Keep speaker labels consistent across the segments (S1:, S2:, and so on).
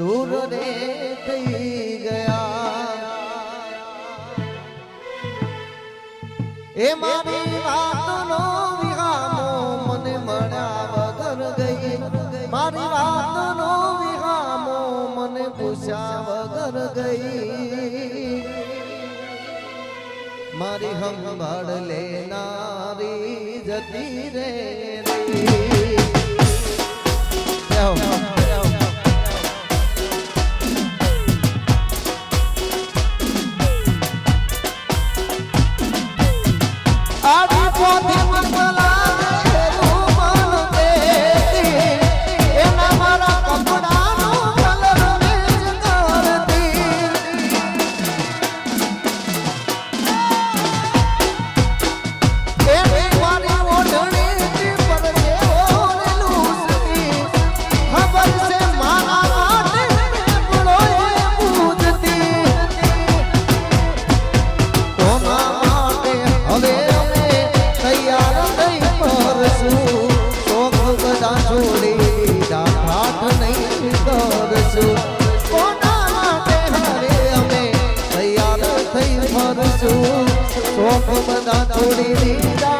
S1: દૂર રે થઈ ગયા એ મારી વાતનો વિહામો મને મળ્યા વગર ગઈ મારી વાતનો વિહામો મને પૂછ્યા વગર ગઈ મારી હમ લેનારી જતી રે રહી राधा छोड़ी दी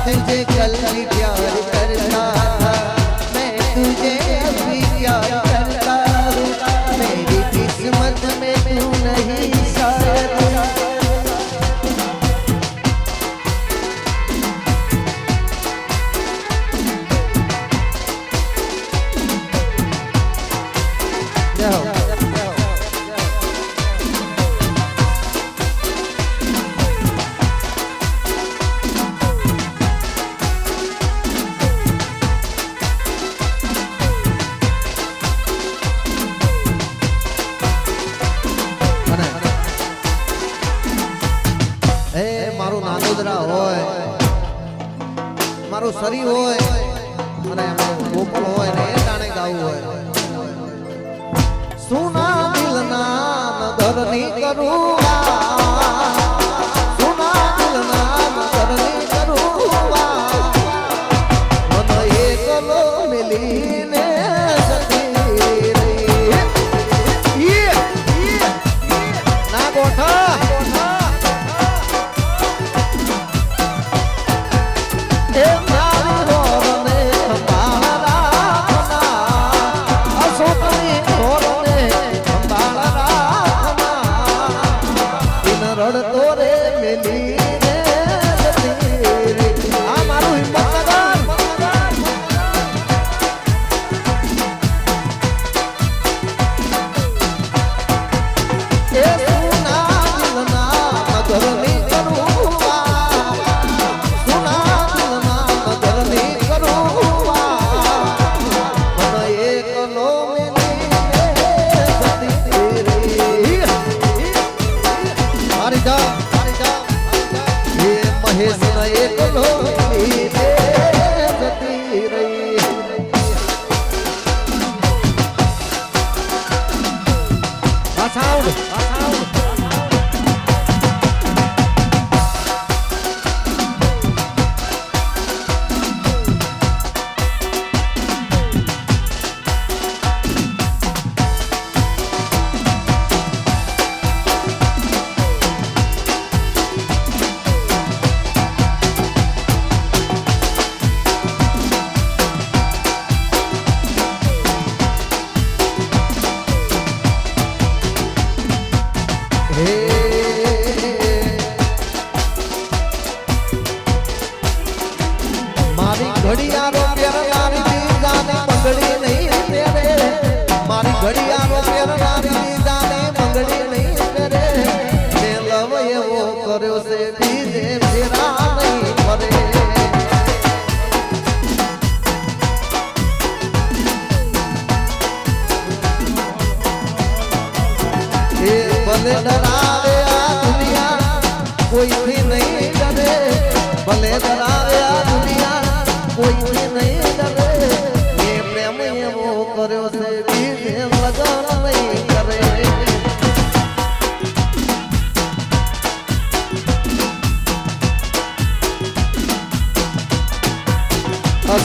S1: હાથ જે કલરી પ્યાર મારો શરીર હોય અને ગોકુલ હોય ને એ ટાણે ગાવું હોય. સુના દિલના ધરની કરું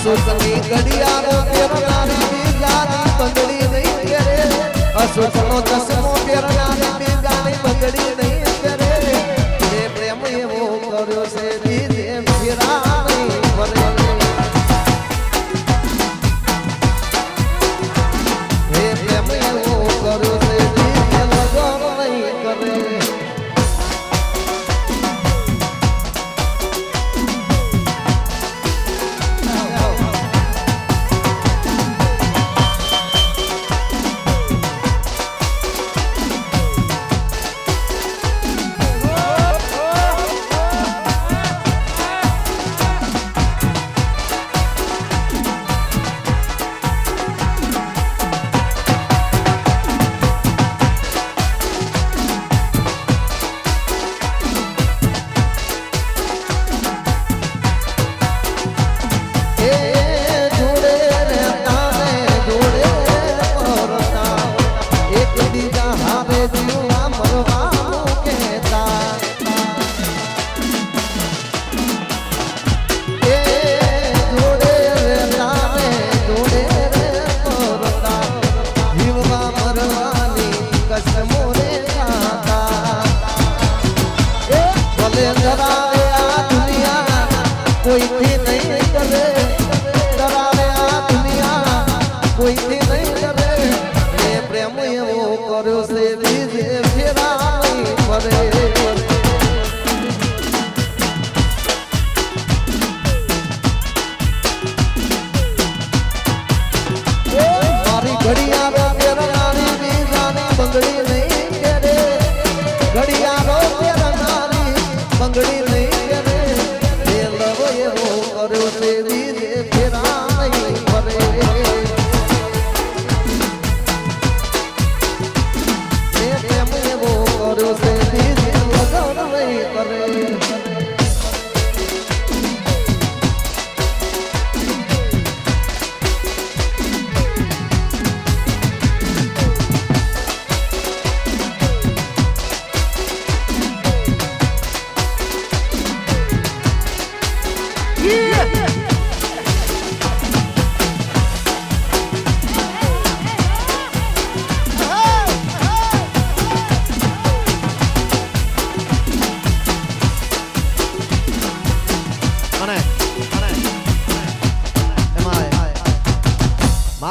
S1: અશોકની ઘડિયાળો દેવનાની બીજાની બંગડી નહીં કરે અશોકનો ダダ Good evening.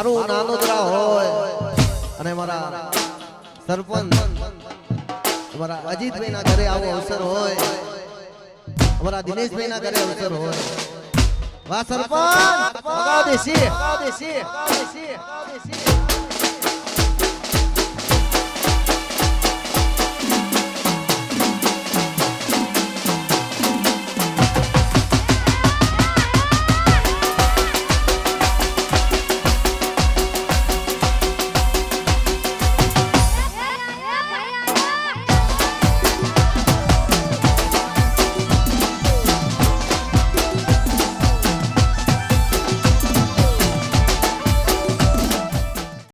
S1: મારું નાનોદરા હોય અને મારા સરપંચ અમારા અજીતભાઈ ના ઘરે આવો અવસર હોય. અમારા દિનેશભાઈ ના ઘરે અવસર હોય. વાહ સરપંચ! દેશી. દેશી. દેશી. દેશી.